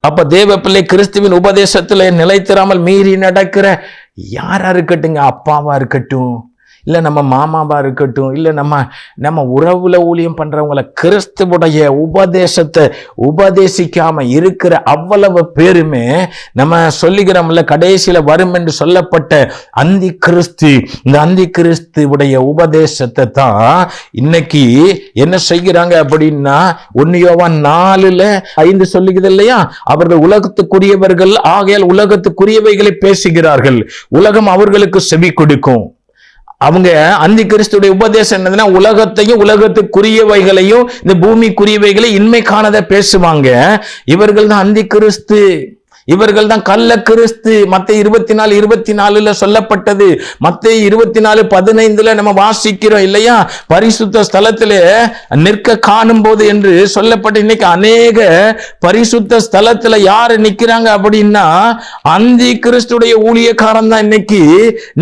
அப்ப தேவ பிள்ளை கிறிஸ்துவின் உபதேசத்துல நிலைத்திராமல் மீறி நடக்கிற யாரா இருக்கட்டுங்க அப்பாவா இருக்கட்டும். இல்லை நம்ம மாமாவா இருக்கட்டும் இல்லை நம்ம நம்ம உறவுல ஊழியம் பண்ணுறவங்கள கிறிஸ்துவுடைய உபதேசத்தை உபதேசிக்காம இருக்கிற அவ்வளவு பேருமே நம்ம சொல்லுகிறோம்ல கடைசியில் வரும் என்று சொல்லப்பட்ட அந்தி கிறிஸ்து இந்த அந்தி கிறிஸ்துவுடைய உபதேசத்தை தான் இன்னைக்கு என்ன செய்கிறாங்க அப்படின்னா ஒன்னியோவா நாலுல ஐந்து சொல்லுகிறது இல்லையா? அவர்கள் உலகத்துக்குரியவர்கள் ஆகையால் உலகத்துக்குரியவைகளை பேசுகிறார்கள். உலகம் அவர்களுக்கு செவி கொடுக்கும். அவங்க அந்தி கிறிஸ்துடைய உபதேசம் என்னதுன்னா உலகத்தையும் உலகத்துக்குரியவைகளையும் இந்த பூமிக்குரியவைகளை இன்மை பேசுவாங்க. இவர்கள் தான் அந்தி கிறிஸ்து இவர்கள் தான் கள்ள கிறிஸ்து. மத்த இருபத்தி நாலு இருபத்தி நாலுல சொல்லப்பட்டது. மத்த இருபத்தி நாலு பதினைந்துல நம்ம வாசிக்கிறோம் இல்லையா? பரிசுத்த ஸ்தலத்திலே நிற்க காணும் போது என்று சொல்லப்பட்ட இன்னைக்கு அநேக பரிசுத்த ஸ்தலத்துல யாரு நிக்கிறாங்க அப்படின்னா அந்தி கிறிஸ்துடைய ஊழியக்காரன் தான் இன்னைக்கு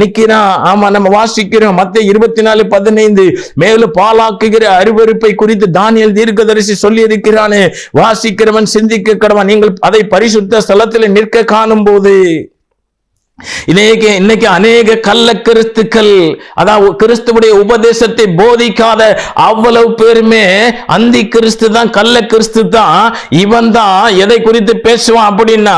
நிக்கிறான். ஆமா நம்ம வாசிக்கிறோம் மத்த இருபத்தி நாலு பதினைந்து. மேலும் பாலாக்குகிற அருவருப்பை குறித்து தானியல் தீர்க்கதரிசி சொல்லி இருக்கிறானே வாசிக்கிறவன் சிந்திக்க கடவன் நீங்கள் அதை பரிசுத்த ஸ்தலத்தில் நிற்க காணும் போது இன்னைக்கு இன்னைக்கு அநேக கள்ள கிறிஸ்துக்கள் அதாவது கிறிஸ்துவுடைய உபதேசத்தை போதிக்காத அவ்வளவு பேருமே அந்தி கிறிஸ்து தான் கள்ள கிறிஸ்து தான். இவன் தான் எதை குறித்து பேசுவான் அப்படின்னா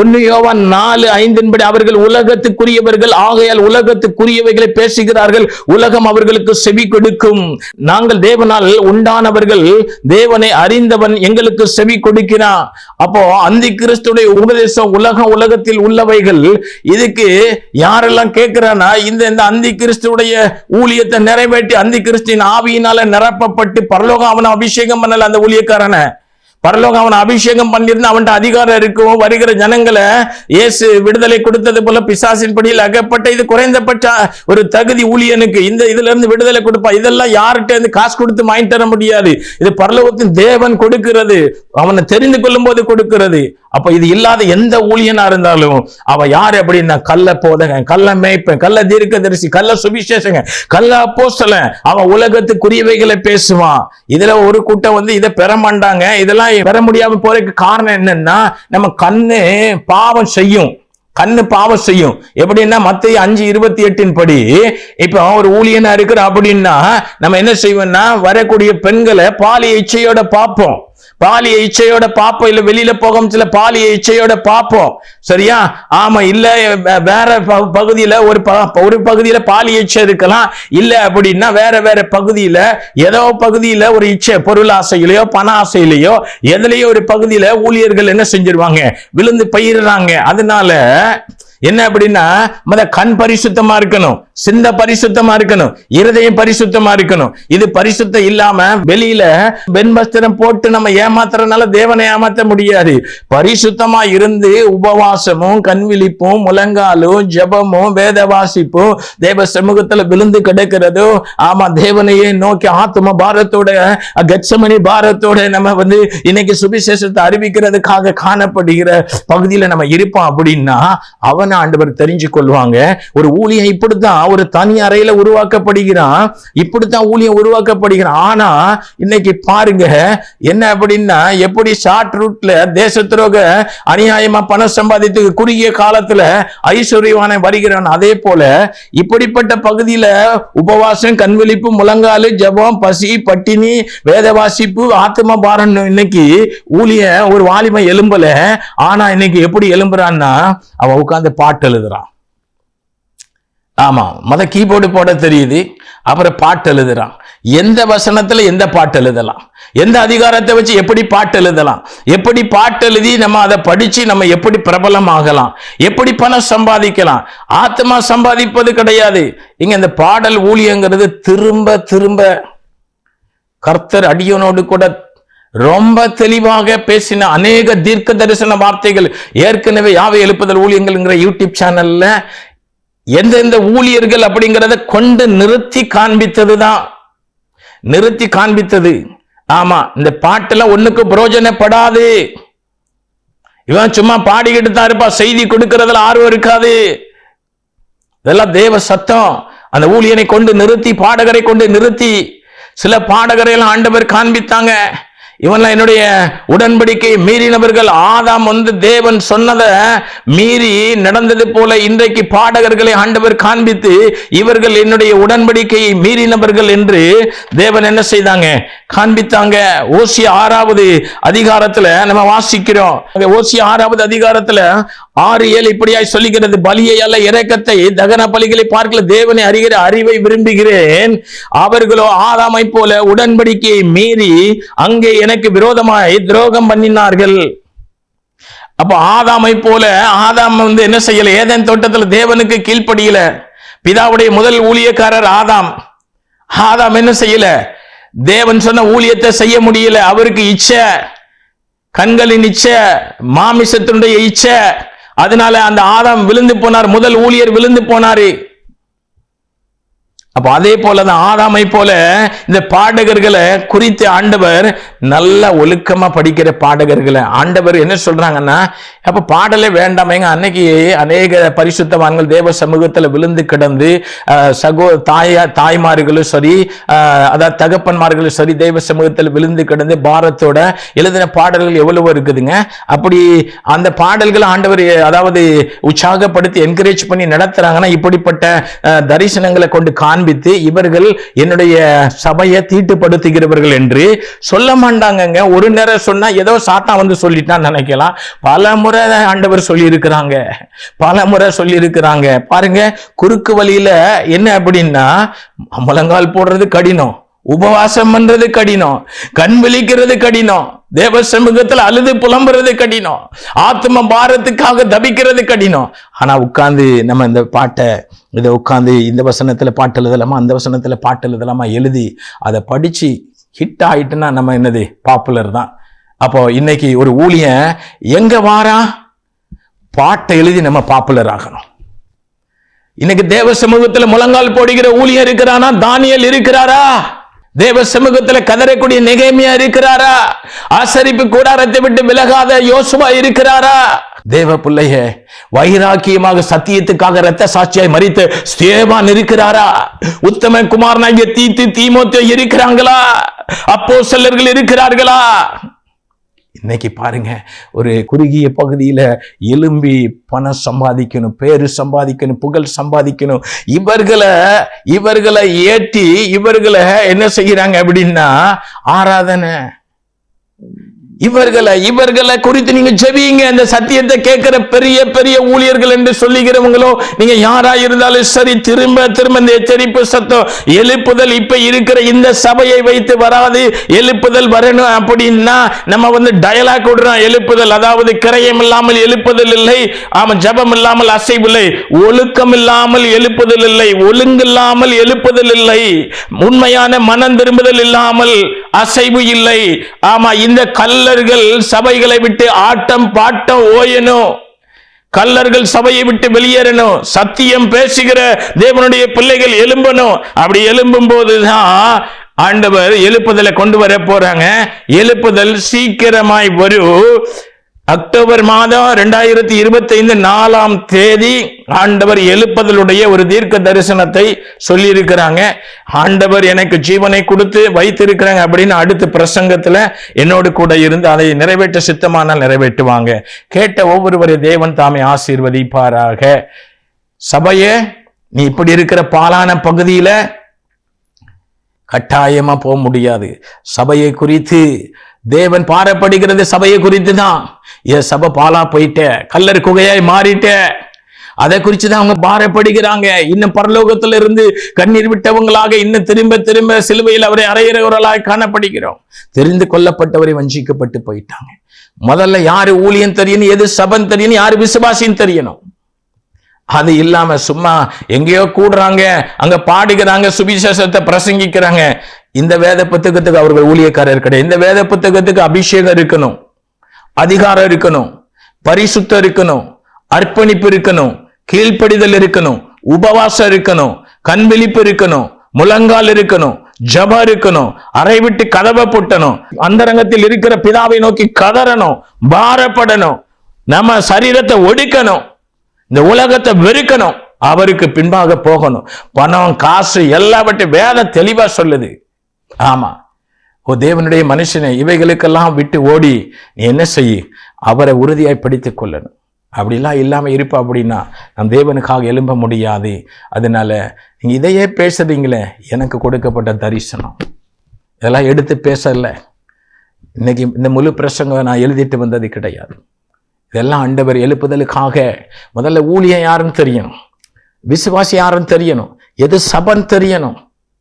ஒன்னு யோவான் நாலு ஐந்தின்படி அவர்கள் உலகத்துக்குரியவர்கள் ஆகையால் உலகத்துக்குரியவைகளை பேசுகிறார்கள் உலகம் அவர்களுக்கு செவி கொடுக்கும். நாங்கள் தேவனால் உண்டானவர்கள் தேவனை அறிந்தவன் எங்களுக்கு செவி கொடுக்கிறான். அப்போ அந்தி கிறிஸ்துடைய உபதேசம் உலகம் உலகத்தில் உள்ளவைகள் இதுக்கு யாரெல்லாம் கேட்கிறானா இந்த இந்த அந்தி கிறிஸ்துடைய ஊழியத்தை நிறைவேற்றி அந்தி கிறிஸ்துவின் ஆவியினால நிரப்பப்பட்டு பரலோகம் அவனை அபிஷேகம் பண்ணல அந்த ஊழியக்காரனை. பரலோகம் அவன் அபிஷேகம் பண்ணியிருந்தா அவன்கிட்ட அதிகாரம் இருக்கும் வருகிற ஜனங்களை இயேசு விடுதலை கொடுத்தது போல பிசாசின் படியில் அகப்பட்ட இது குறைந்தபட்ச ஒரு தகுதி ஊழியனுக்கு இந்த இதுல இருந்து விடுதலை கொடுப்பா. இதெல்லாம் யார்கிட்ட இருந்து காசு கொடுத்து வாங்கி தர முடியாது. இது பரலோகத்தின் தேவன் கொடுக்கிறது. அவனை தெரிந்து கொள்ளும் போது கொடுக்கிறது. அப்ப இது இல்லாத எந்த ஊழியனா இருந்தாலும் அவ யார் அப்படின்னா கள்ள போதகன் கள்ள மேய்ப்பன் கள்ள தீர்க்கதரிசி கள்ள சுவிசேஷங்க கள்ள அப்போஸ்தலன். அவன் உலகத்துக்குரியவைகளை பேசுவான். இதுல ஒரு கூட்டம் வந்து இதை பெற மாட்டாங்க. இதெல்லாம் பெற முடியாம போறதுக்கு காரணம் என்னன்னா நம்ம கண்ணு பாவம் செய்யும். கண்ணு பாவம் செய்யும். எப்படின்னா மத்திய அஞ்சு இருபத்தி எட்டின் படி இப்போ ஒரு ஊழியனா இருக்கிற அப்படின்னா நம்ம என்ன செய்வோம்னா வரக்கூடிய பெண்களை பாலிய இச்சையோட பார்ப்போம். பாலிய இச்சையோட பார்ப்போம் இல்ல வெளியில போகும் சில பாலிய இச்சையோட பார்ப்போம் சரியா? ஆமா இல்ல வே- வேற பகுதியில ஒரு ப- ஒரு பகுதியில பாலிய இச்சை இருக்கலாம். இல்ல அப்படின்னா வேற வேற பகுதியில ஏதோ பகுதியில ஒரு இச்சை பொருள் ஆசையிலையோ பண ஆசையிலையோ எதுலயோ ஒரு பகுதியில ஊழியர்கள் என்ன செஞ்சிருவாங்க? விழுந்து பயிர்றாங்க. அதனால என்ன அப்படின்னா மத கண் பரிசுத்தமா இருக்கணும். சிந்த பரிசுத்தமா இருக்கணும். இருதயம் பரிசுத்தமா இருக்கணும். இது பரிசுத்தம் இல்லாம வெளியில வெண்வஸ்திரம் போட்டு நம்ம ஏமாத்துறதுனால தேவனை ஏமாத்த முடியாது. பரிசுத்தமா இருந்து உபவாசமும் கண்விழிப்பும் முழங்காலும் ஜெபமும் வேத வாசிப்பும் தேவ சமூகத்துல விழுந்து கிடக்கிறதோ ஆமா தேவனையே நோக்கி ஆத்ம பாரத்தோட கட்சமணி பாரத்தோட நம்ம வந்து இன்னைக்கு சுவிசேஷத்தை அறிவிக்கிறதுக்காக காணப்படுகிற பகுதியில நம்ம இருப்போம் அப்படின்னா அவனை ஆண்டவர் தெரிஞ்சு கொள்வாங்க ஒரு ஊழியம் இப்படித்தான் ஒரு தனி அறையில உருவாக்கப்படுகிறான். இப்படித்தான் ஊழியம் உருவாக்கப்படுகிறான். ஆனா இன்னைக்கு பாருங்க என்ன அப்படின்னா எப்படி ஷார்ட் ரூட்ல தேச துரோக அநியாயமா பணம் சம்பாதித்து குறுகிய காலத்துல ஐஸ்வர்யவான வருகிறான். அதே போல இப்படிப்பட்ட பகுதியில உபவாசம் கண்விழிப்பு முழங்காலு ஜெபம் பசி பட்டினி வேத வாசிப்பு ஆத்ம பாரம் இன்னைக்கு ஊழிய ஒரு வாலிமை எலும்பல ஆனா இன்னைக்கு எப்படி எலும்புறான்னா அவன் உட்காந்து பாட்டு எழுதுறான். ஆமாம் மொதல் கீபோர்டு போட தெரியுது அப்புறம் பாட்டு எழுதுறான். எந்த வசனத்தில் எந்த பாட்டு எழுதலாம்? எந்த அதிகாரத்தை வச்சு எப்படி பாட்டு எழுதலாம்? எப்படி பாட்டு எழுதி நம்ம அதை படிச்சு நம்ம எப்படி பிரபலம் ஆகலாம் எப்படி பணம் சம்பாதிக்கலாம்? ஆத்மா சம்பாதிப்பது கிடையாது. இங்கே இந்த பாடல் ஊழியங்கிறது திரும்ப திரும்ப கர்த்தர் அடியனோடு கூட ரொம்ப தெளிவாக பேசின அநேக தீர்க்க தரிசன வார்த்தைகள். ஏற்கனவே யாவை எழுப்புதல் ஊழியங்கள்ங்கிற யூடியூப் சேனல்ல எந்தெந்த ஊழியர்கள் அப்படிங்கிறத கொண்டு நிறுத்தி காண்பித்தது தான் நிறுத்தி காண்பித்தது. ஆமா இந்த பாட்டெல்லாம் ஒண்ணுக்கு பிரயோஜனப்படாது. இவன் சும்மா பாடிக்கிட்டு தான் இருப்பா செய்தி கொடுக்கறதுல ஆர்வம் இருக்காது. இதெல்லாம் தேவ சத்தம். அந்த ஊழியனை கொண்டு நிறுத்தி பாடகரை கொண்டு நிறுத்தி. சில பாடகரை எல்லாம் ஆண்டவர் காண்பித்தாங்க. இவன்லாம் என்னுடைய உடன்படிக்கை மீறினவர்கள். ஆதாம் வந்து தேவன் சொன்னதை மீறி நடந்தது போல இன்றைக்கு பாடகர்களை ஆண்டவர் காண்பித்து இவர்கள் என்னுடைய உடன்படிக்கையை மீறினவர்கள் என்று தேவன் என்ன செய்தாங்க? காண்பித்தாங்க. ஓசி ஆறாவது அதிகாரத்துல நம்ம வாசிக்கிறோம். ஓசி ஆறாவது அதிகாரத்துல ஆறு ஏழு இப்படியாய் சொல்லுகிறது. பலியை அல்ல இறக்கத்தை தகன பலிகளை பார்க்கல. தேவனை அறிகிற அறிவை விரும்புகிறேன். அவர்களோ ஆதாமை போல உடன்படிக்கையை மீறி அங்கே எனக்கு விரோதமாய் துரோகம் பண்ணினார்கள். அப்ப ஆதாமை போல ஆதாம் வந்து என்ன செய்யல? ஏதேன் தோட்டத்தில் தேவனுக்கு கீழ்ப்படியில. பிதாவுடைய முதல் ஊழியக்காரர் ஆதாம். ஆதாம் என்ன செய்யல? தேவன் சொன்ன ஊழியத்தை செய்ய முடியல. அவருக்கு இச்சை கண்களின் இச்சை மாமிசத்தினுடைய இச்சை. அதனால அந்த ஆதாம் விழுந்து போனார். முதல் ஊழியர் விழுந்து போனாரு. அப்ப அதே போலதான் ஆதாமை போல இந்த பாடகர்களை குறித்து ஆண்டவர் நல்ல ஒழுக்கமா படிக்கிற பாடகர்களை. ஆண்டவர் என்ன சொல்றாங்கன்னா அப்ப பாடலே வேண்டாமேங்க அன்னைக்கு அநேக பரிசுத்தவான்கள் தேவ சமூகத்துல விழுந்து கிடந்து சகோ தாயா தாய்மார்களும் சரி அதாவது தகப்பன்மார்களும் சரி தேவ சமூகத்தில் விழுந்து கிடந்து பாரத்தோட எழுதின பாடல்கள் எவ்வளவோ இருக்குதுங்க. அப்படி அந்த பாடல்கள் ஆண்டவர் அதாவது உற்சாகப்படுத்தி என்கரேஜ் பண்ணி நடத்துறாங்கன்னா இப்படிப்பட்ட தரிசனங்களை கொண்டு காண்பித்து இவர்கள் என்னுடைய சபையை தீட்டுப்படுத்துகிறவர்கள் என்று சொல்ல மாட்டாங்கங்க ஒரு நேரம் சொன்னா ஏதோ சாத்தா வந்து சொல்லிட்டான்னு நினைக்கலாம். பல முறை ஆண்டவர் சொல்லி இருக்கிறாங்க பல முறை சொல்லி இருக்கிறாங்க பாருங்க குறுக்கு வழியில என்ன அப்படின்னா முழங்கால் போடுறது கடினம். உபவாசம் பண்றது கடினம். கண் விழிக்கிறது கடினம். தேவ சமூகத்துல அழுது புலம்புறது கடினம். ஆத்ம பாரத்துக்காக தபிக்கிறது கடினம். ஆனா உட்கார்ந்து நம்ம இந்த பாட்டை இதை உட்கார்ந்து இந்த வசனத்துல பாட்டு எழுதலாமா அந்த வசனத்துல பாட்டு எழுதலாமா எழுதி அதை படிச்சு ஹிட் ஆயிட்டுன்னா நம்ம என்னது? பாப்புலர் தான். அப்போ இன்னைக்கு ஒரு ஊழியன் எங்க வாரா? பாட்டை எழுதி நம்ம பாப்புலர் ஆகணும். இன்னைக்கு தேவ சமூகத்துல முழங்கால் போடுகிற ஊழியர் இருக்கிறானா? தானியல் இருக்கிறாரா? தேவ சமூகத்தில் கதறக்கூடிய நிகைமையா இருக்கிறாரா? ஆசரிப்பு கூடாரத்தை விட்டு விலகாத யோசுவா இருக்கிறாரா? தேவ பிள்ளைய வைராக்கியமாக சத்தியத்துக்காக ரத்த சாட்சியாய் மறித்து ஸ்தேவான் இருக்கிறாரா? உத்தம குமாரனாகிய தீத்து தீமோத்தே இருக்கிறாங்களா? அப்போ இருக்கிறார்களா? இன்னைக்கு பாருங்க ஒரு குறுகிய பகுதியில் எலும்பி பணம் சம்பாதிக்கணும் பேர் சம்பாதிக்கணும் புகழ் சம்பாதிக்கணும். இவர்களை இவர்களை ஏற்றி இவர்களை என்ன செய்கிறாங்க அப்படின்னா ஆராதனை. இவர்களை இவர்களை குறித்து நீங்க ஜெபிங்க. அந்த சத்தியத்தை கேட்கிற பெரிய பெரிய ஊழியர்கள் என்று சொல்லுகிறவங்களோ நீங்க யாரா இருந்தாலும் சரி திரும்ப திரும்ப இந்த எச்சரிப்பு சத்தம் எழுப்புதல் இப்ப இருக்கிற இந்த சபையை வைத்து வராது. எழுப்புதல் வரணும் அப்படின்னா நம்ம வந்து டயலாக் விடுறோம். எழுப்புதல் அதாவது கிரயம் இல்லாமல் எழுப்புதல் இல்லை ஆமா ஜபம் இல்லாமல் அசைவில்லை ஒழுக்கம் இல்லாமல் எழுப்புதல் இல்லை. ஒழுங்கு இல்லாமல் எழுப்புதல் இல்லை. உண்மையான மனம் திரும்புதல் இல்லாமல் அசைவு இல்லை. ஆமா இந்த கல் கல்லர்கள் சபைகளை விட்டு ஆட்டம் பாட்டம் ஓயணும் கல்லர்கள் சபையை விட்டு வெளியேறணும் சத்தியம் பேசுகிற தேவனுடைய பிள்ளைகள் எழும்பணும் அப்படி எழும்பும் போதுதான் ஆண்டவர் எழுப்புதலை கொண்டு வர போறாங்க. எழுப்புதல் சீக்கிரமாய் வரும். அக்டோபர் மாதம் ரெண்டாயிரத்தி இருபத்தி ஐந்து நாலாம் தேதி ஆண்டவர் எழுப்பதலுடைய ஒரு தீர்க்க தரிசனத்தை சொல்லியிருக்கிறாங்க. ஆண்டவர் எனக்கு ஜீவனை கொடுத்து வைத்திருக்கிறாங்க அப்படின்னு அடுத்த பிரசங்கத்தில் என்னோடு கூட இருந்து அதை நிறைவேற்ற சித்தமானால் நிறைவேற்றுவாங்க. கேட்ட ஒவ்வொருவரை தேவன் தாமே ஆசீர்வதிப்பாராக. சபையே நீ இப்படி இருக்கிற பாலான பகுதியில் கட்டாயமாக போக முடியாது. சபையை குறித்து தேவன் பாரப்படுகிறது சபையை குறித்து தான் என் சபை பாலா போயிட்டே கல்லர் குகையாய் மாறிட்டே. அதை குறித்து தான் அவங்க பாரப்படுகிறாங்க. இன்னும் பரலோகத்துல இருந்து கண்ணீர் விட்டவங்களாக இன்னும் திரும்ப திரும்ப சிலுவையில் அவரை அறையிறவர்களாக காணப்படுகிறோம். தெரிந்து கொள்ளப்பட்டவரை வஞ்சிக்கப்பட்டு போயிட்டாங்க. முதல்ல யாரு ஊழியன் தெரியணும் எது சபன் தெரியணும் யாரு விசுவாசின்னு தெரியணும்? அது இல்லாம சும்மா எங்கேயோ கூடுறாங்க அங்க பாடுகிறாங்க சுவிசேஷத்தை பிரசங்கிக்கிறாங்க. இந்த வேத புத்தகத்துக்கு அவர்கள் ஊழியக்காரர் கிடையாது. இந்த வேத புத்தகத்துக்கு அபிஷேகம் இருக்கணும். அதிகாரம் இருக்கணும். பரிசுத்தம் இருக்கணும். அர்ப்பணிப்பு இருக்கணும். கீழ்ப்படிதல் இருக்கணும். உபவாசம் இருக்கணும். கண்விழிப்பு இருக்கணும். முழங்கால் இருக்கணும். ஜபம் இருக்கணும். அறை விட்டு கதவை புட்டணும். அந்தரங்கத்தில் இருக்கிற பிதாவை நோக்கி கதறணும். பாரப்படணும். நம்ம சரீரத்தை ஒடுக்கணும். இந்த உலகத்தை வெறுக்கணும். அவருக்கு பின்பாக போகணும். பணம் காசு எல்லாவற்றையும் வேத தெளிவா சொல்லுது. ஆமா. ஓ தேவனுடைய மனுஷனை இவைகளுக்கெல்லாம் விட்டு ஓடி நீ என்ன செய்ய அவரை உறுதியாய் படித்து கொள்ளணும். அப்படிலாம் இல்லாமல் இருப்பா அப்படின்னா நம் தேவனுக்காக எழும்ப முடியாது. அதனால நீங்கள் இதையே பேசுறீங்களே எனக்கு கொடுக்கப்பட்ட தரிசனம். இதெல்லாம் எடுத்து பேசல. இன்னைக்கு இந்த முழு பிரசங்கம் நான் எழுதிட்டு வந்தது கிடையாது. இதெல்லாம் ஆண்டவர் எழுப்புதலுக்காக முதல்ல ஊழியம் யாருன்னு தெரியணும் விசுவாசி யாருன்னு தெரியணும். எது சபன் தெரியணும்.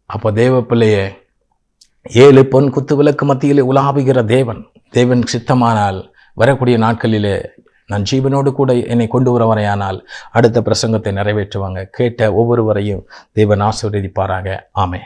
அப்போ தேவ பிள்ளையே ஏழு பொன் குத்து விளக்கு மத்தியிலே உலாவுகிற தேவன். தேவன் சித்தமானால் வரக்கூடிய நாட்களிலே நான் ஜீவனோடு கூட என்னை கொண்டு வரவரையானால் அடுத்த பிரசங்கத்தை நிறைவேற்றுவாங்க. கேட்ட ஒவ்வொருவரையும் தேவன் ஆசீர்வதிப்பாராக. ஆமே